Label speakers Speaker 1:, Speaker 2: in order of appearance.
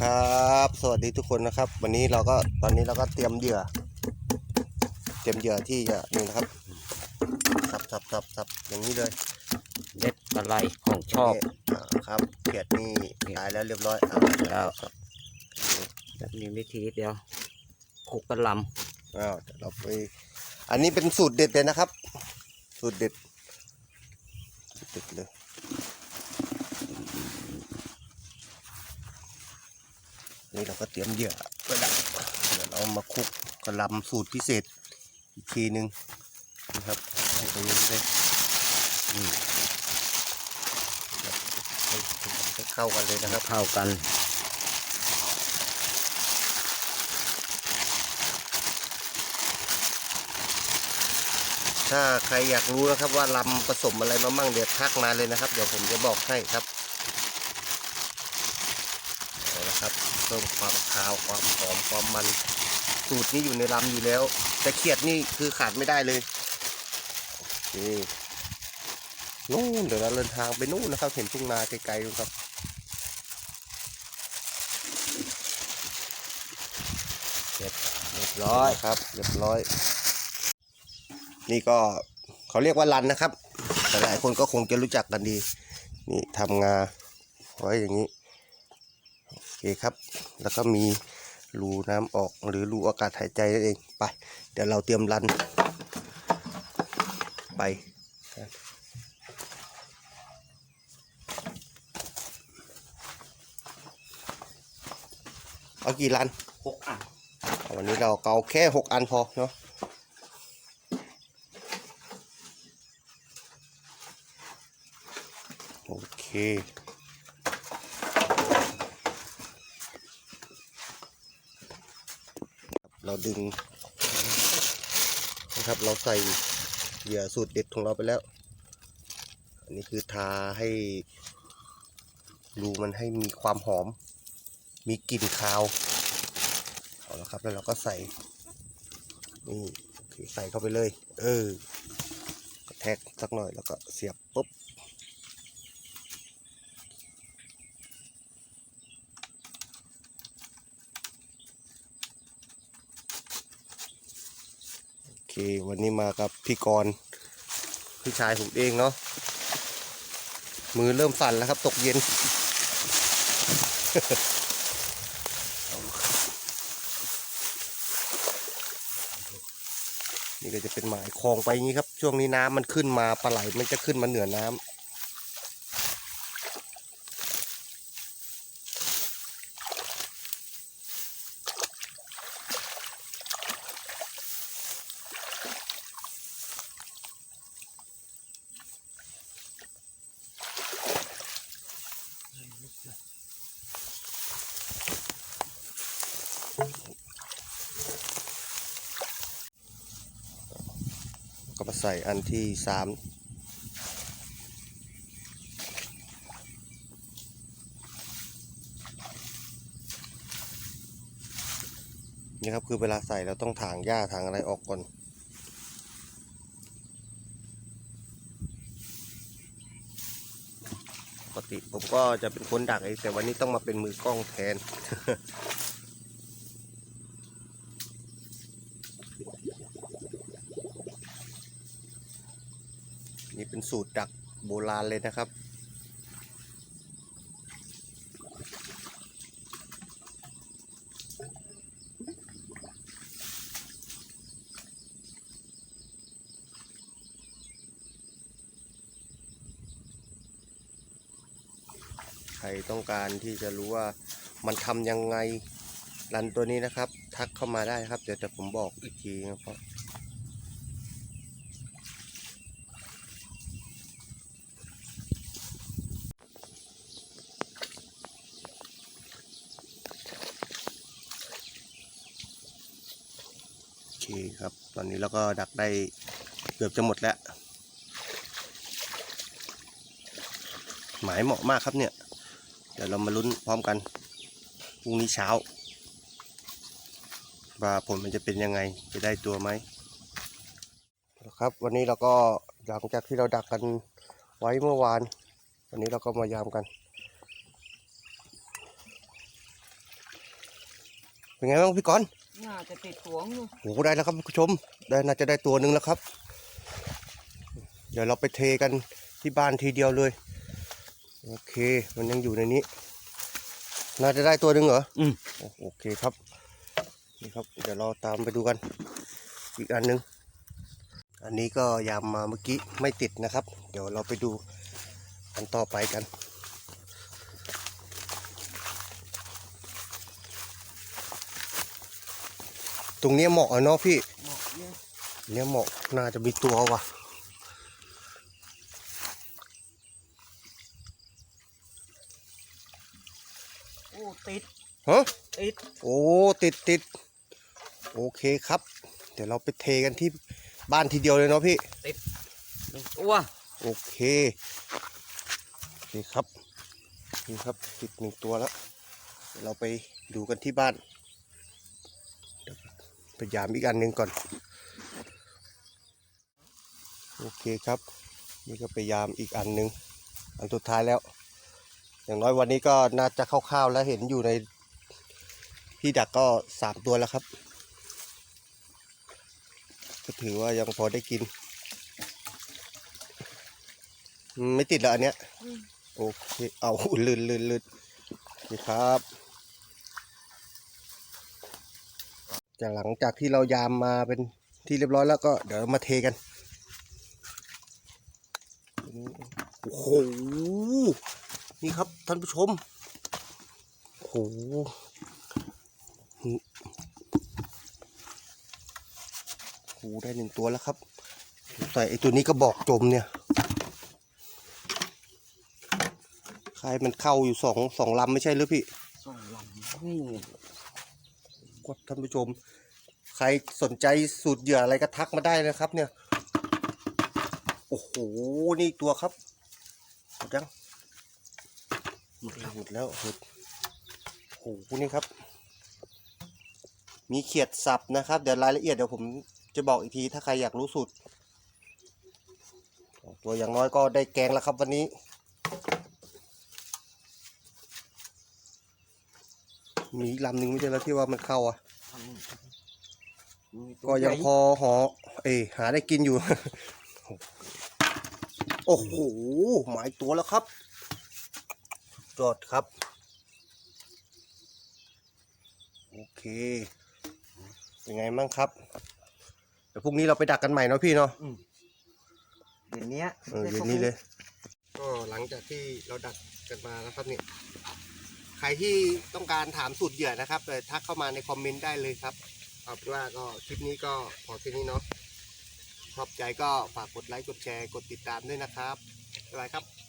Speaker 1: ครับ สวัสดีทุกคนนะครับ วันนี้เราก็ตอนนี้เราก็เตรียมเหยื่อ เตรียมเหยื่อที่จะนี่นะครับสับสับสับสับอย่างนี้เลย
Speaker 2: เด็ดปลาไหลของชอบ
Speaker 1: นี่าครับเขียดนี่ตายแล้วเรียบร้อยอ่า
Speaker 2: แล้ว
Speaker 1: สับ
Speaker 2: แบบมีวิธีเดียวคลุกกระหล
Speaker 1: อ้าวเดี๋ยวเราไป อันนี้เป็นสูตรเด็ดเลยนะครับ สูตรเด็ดสูตรเด็ดเลย นี่เราก็เตรียมเหยื่อไว้ละเดี๋ยวเรามาคลุกกระหลำสูตรพิเศษอีกทีหนึ่งนะครับให้ตรงนี้เลยอืมแบบให้ให้เข้ากันเลยนะครับำ
Speaker 2: เข้ากัน
Speaker 1: ถ้าใครอยากรู้นะครับว่าลำผสมอะไรมามั่งเดี๋ยวทักมาเลยนะครับ เดี๋ยวผมจะบอกให้ครับเอาละครับ เพิ่มความขาวความหอมความมัน สูตรนี้อยู่ในลำอยู่แล้ว แต่เขียดนี่คือขาดไม่ได้เลยนู่นเดี๋ยวเราเดินทางไปนู่นนะครับ เห็นทุ่งนาไกลๆนู่นครับ
Speaker 2: เรียบร้อย
Speaker 1: ครับ เรียบร้อย นี่ก็เขาเรียกว่าลันนะครับแต่หลายคนก็คงจะรู้จักกันดี นี่ทำงาไว้อย่างนี้ เคครับ แล้วก็มีรูน้ำออกหรือรูอากาศหายใจนั่นเองไป เดี๋ยวเราเตรียมรัน ไปเอากี่รัน
Speaker 2: หกอะ
Speaker 1: วันนี้เราเอาแค่หกอันพอเนาะโอเค เราดึงนะครับ เราใส่เหยื่อสูตรเด็ดของเราไปแล้ว อันนี้คือทาให้รูมันให้มีความหอม มีกลิ่นคาวเอาละครับแล้วเราก็ใส่นี่ใส่เข้าไปเลย เออกระแทกสักหน่อยแล้วก็เสียบปุ๊บ โอเค วันนี้มากับพี่กรณ์พี่ชายผมเองเนาะมือเริ่มสั่นแล้วครับ ตกเย็น นี่ก็จะเป็นหมายคลองไปงนี้ครับ ช่วงนี้น้ำมันขึ้นมาปลาไหลมันจะขึ้นมาเหนือน้ำ ก็ใส่อันที่สามนี่ครับคือเวลาใส่เราต้องถางหญ้าถางอะไรออกก่อนปกติผมก็จะเป็นคนดักเองแต่วันนี้ต้องมาเป็นมือกล้องแทน นี่เป็นสูตรดักโบราณเลยนะครับ ใครต้องการที่จะรู้ว่ามันทำยังไงรันตัวนี้นะครับ ทักเข้ามาได้ครับ เดี๋ยวจะผมบอกอีกทีนะครับ คครับ ตอนนี้เราก็ดักได้เกือบจะหมดแล้ว หมายเหมาะมากครับเนี่ย เดี๋ยวเรามาลุ้นพร้อมกันพรุ่งนี้เช้าว่าผลมันจะเป็นยังไงจะได้ตัวไหมครับ วันนี้เราก็หลังจากที่เราดักกันไว้เมื่อวาน วันนี้เราก็มายามกัน เป็นไงบ้างพี่กรณ์
Speaker 3: น่าจะติดหวงอยู่
Speaker 1: โอ้โหได้แล้วครับคุณผู้ชม ได้น่าจะได้ตัวหนึ่งแล้วครับ เดี๋ยวเราไปเทกันที่บ้านทีเดียวเลย โอเค มันยังอยู่ในนี้ น่าจะได้ตัวหนึ่งเหรอ
Speaker 2: อืม
Speaker 1: โอโอเคครับ นี่ครับ เดี๋ยวเราตามไปดูกัน อีกอันหนึ่งอันนี้ก็ยามมาเมื่อกี้ไม่ติดนะครับ เดี๋ยวเราไปดูอันต่อไปกัน ตรงเนี้ยเหมาะอะเนาะพี่
Speaker 3: เหมาะเนี่ย
Speaker 1: เนี่ยเหมาะน่าจะมีตัวว่ะ
Speaker 3: โอ้ติด
Speaker 1: ฮะ
Speaker 3: ติด
Speaker 1: โอ้ติดติดโอเคครับ เดี๋ยวเราไปเทกันที่บ้านทีเดียวเลยเนาะพี่
Speaker 3: หนึ่งตัว
Speaker 1: โอเคโอเคครับนี่ครับติดหนึ่งตัวแล้วเดี๋ยวเราไปดูกันที่บ้านเดี๋ยว พยายามอีกอันหนึ่งก่อน โอเคครับ นี่ก็พยายามอีกอันหนึ่งอันสุดท้ายแล้ว อย่างน้อยวันนี้ก็น่าจะคร่าวๆแล้วเห็นอยู่ในที่ดักก็สามตัวแล้วครับ ก็ถือว่ายังพอได้กิน ไม่ติดแล้วอันเนี้ย โอเค เอาลื่นลื่นลื่นนี่ครับ จากหลังจากที่เรายามมาเป็นที่เรียบร้อยแล้วก็เดี๋ยวมาเทกันโอ้โหนี่ครับท่านผู้ชมโอ้โหโอ้โหได้หนึ่งตัวแล้วครับใส่ไอตัวนี้ก็บอกจมเนี่ยใครมันเข้าอยู่สองสองลำไม่ใช่หรือพี่
Speaker 3: สองลำ
Speaker 1: ท่านผู้ชม ใครสนใจสูตรเหยื่ออะไรก็ทักมาได้นะครับ เนี่ย โอ้โห นี่ตัวครับหมดยังหมดแล้วหมดแล้วหมดโอ้โหนี่ครับ มีเขียดสับนะครับ เดี๋ยวรายละเอียดเดี๋ยวผมจะบอกอีกทีถ้าใครอยากรู้สูตรตัวอย่างน้อยก็ได้แกงแล้วครับวันนี้ มีอีกลำหนึ่งไม่ใช่แล้วที่ว่ามันเข้าอะำก็ยังพอหอ เอยหาได้กินอยู่ โอ้โหหมายตัวแล้วครับ จอดครับ โอเค เป็นไงมั่งครับ เดี๋ยวพรุ่งนี้เราไปดักกันใหม่เนาะพี่เนาะ
Speaker 3: เดี๋ยวนี้
Speaker 1: เออเย็นนี้เลย ก็หลังจากที่เราดักกันมานะครับเนี่ย ใครที่ต้องการถามสูตรเหยื่อนะครับเลยทักเข้ามาในคอมเมนต์ได้เลยครับ เอาเป็นว่าก็คลิปนี้ก็พอแค่นี้เนาะชอบใจก็ฝากกดไลค์กดแชร์กดติดตามด้วยนะครับบ๊ายบายครับ